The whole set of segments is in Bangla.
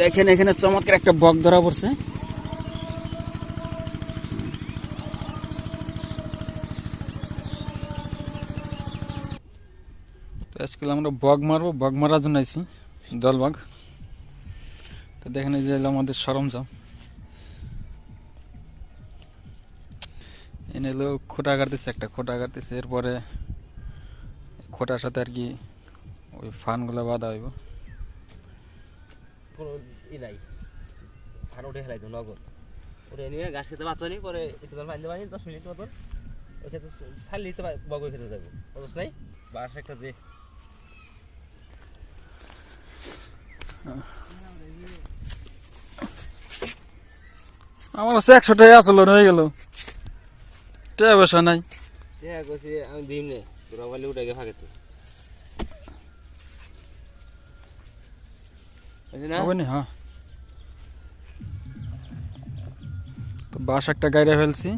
দেখেন, এখানে চমৎকার একটা বক ধরা পড়ছে। আমরা বগ মারবো বগ মারার জন্য আইছি, দল বাঘ তো দেখেন, এই যে আমাদের সরঞ্জাম। এনে হলো খোটা কাটতেছে, একটা খোটা কাটতেছে, এরপরে খোটার সাথে আর কি ওই ফানগুলো বাঁধা হইব। কোনো ই নাই। ধান উঠে খেলাই তো নগদ। উঠে নিয়ে গাছ খেতে বাঁচনি পরে একটু জল পানি পানি দশ মিনিট মতন। ওই খেতে ছাড়লি তো বগর খেতে যাব। বুঝছ নাই। বাস একটা যে আমার কাছে একশো টাকা আসলো হয়ে গেল। টাকা পয়সা নাই। কইছি আমি দিম নে। তোরা বলে উঠে গে ফাঁকে তো বুঝলি না হবে নি? হ্যাঁ। তো বাস একটা গাইরে ফেলছি।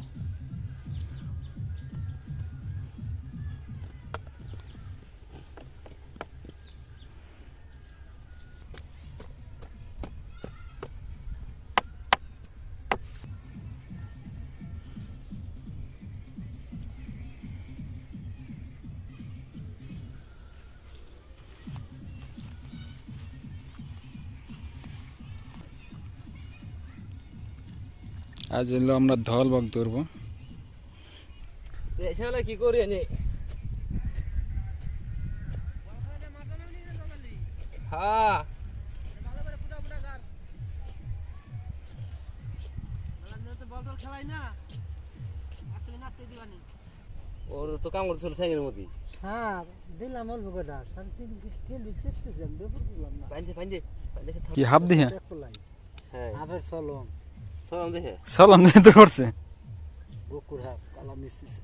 আজ হলো আমরা ধল ধরবো। কি করি এনে হ্যাঁ ওর তো কাম করছিল ঠ্যাঙের মধ্যে। হ্যাঁ দিলাম অল্প করে সাড়ে তিন কেজি চেপতেছি করলাম না পাইন্দে পাইন্দে পাইন্দে কি হাফ দিয়ে হ্যাঁ। আবার চলম সব দেখে সালাম দিয়ে তো করছে বকুর হাফ কালা মিশতেছে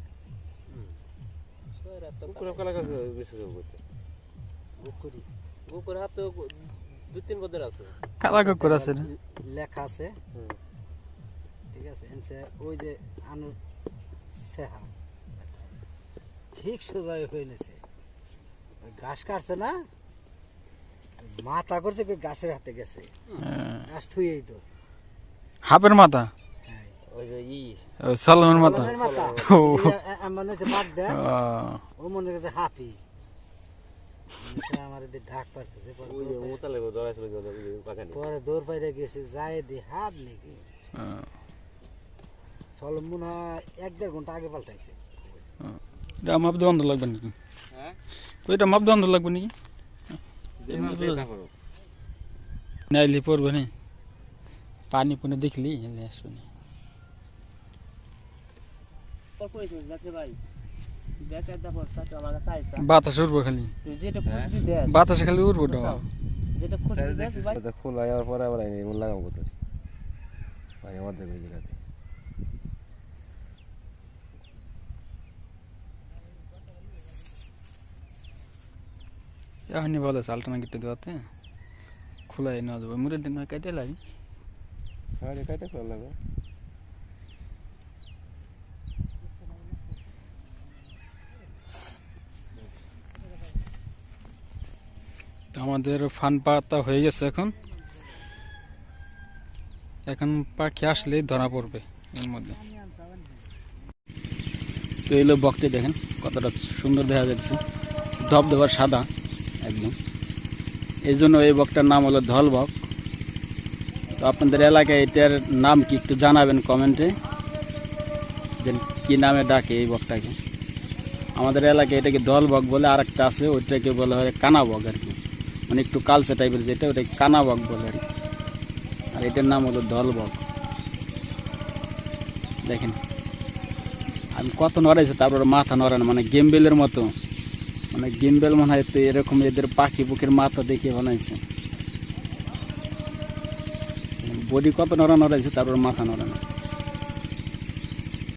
কুকুর কলা কাছে যাব করতে বকুরি কুকুর হাত তো দু তিন বছর আছে কালা কুকুর আছে লেখা আছে ঠিক আছে এনসে ওই যে আনু সেহা ঠিক সোজা হয়ে গেছে ঘাস কাটছে না মাথা করছে ঘাসের হাতে গেছে। ঘাস থুয়েই তো হাফের মাথা? হ্যাঁ ওই যে ই। ওই মাথা? ও। মনে হচ্ছে মনে হাফি। আমার ঢাক পারতেছে পরে দৌড় পাইরা- গেছে যায় দি নাকি। মনে হয় এক দেড় ঘণ্টা আগে পাল্টাইছে। এটা মাপ দেওয়ান লাগবে নাকি? হ্যাঁ? ওইটা মাপ লাগবে নাকি? নাইলে পড়বে না পানি পুনে দেখলি? না। আইসা। বাতাস উঠবো খালি। বাতাসে খালি উঠবো ভাই। ফুল পরে আবার এমন লাগাম করতে ভাই জায়গাতে। এখনই ভালো আছে আলটানা কেটে দেওয়াতে খোলাই নেওয়া যাবে। মুড়ে দিন কেটে লাগি হ্যাঁ আমাদের ফান পাতা হয়ে গেছে এখন। এখন পাখি আসলেই ধরা পড়বে এর মধ্যে। তো এলো বকটি দেখেন, কতটা সুন্দর দেখা যাচ্ছে। ধপ দেওয়ার সাদা, একদম। এই জন্য এই বকটার নাম হলো ধল বক তো আপনাদের এলাকায় এটার নাম কি একটু জানাবেন কমেন্টে? যে কী নামে ডাকে এই বকটাকে? আমাদের এলাকায় এটাকে দল বক বলে আর একটা আছে, ওইটাকে বলা হয় কানা বক আর কি। মানে একটু কালচে টাইপের যেটা ওটা কানা বক বলে আর কি। আর এটার নাম হলো দল বক দেখেন, আমি কত নড়াইছে, তারপরে মাথা নড়ানো মানে গেমবেলের মতো। মানে গেমবেল মনে হয় তো এরকম এদের পাখি বুকের মাথা দেখে বানাইছে। বডি কত নড়া নড়াইছে তারপর মাথা নড়ানো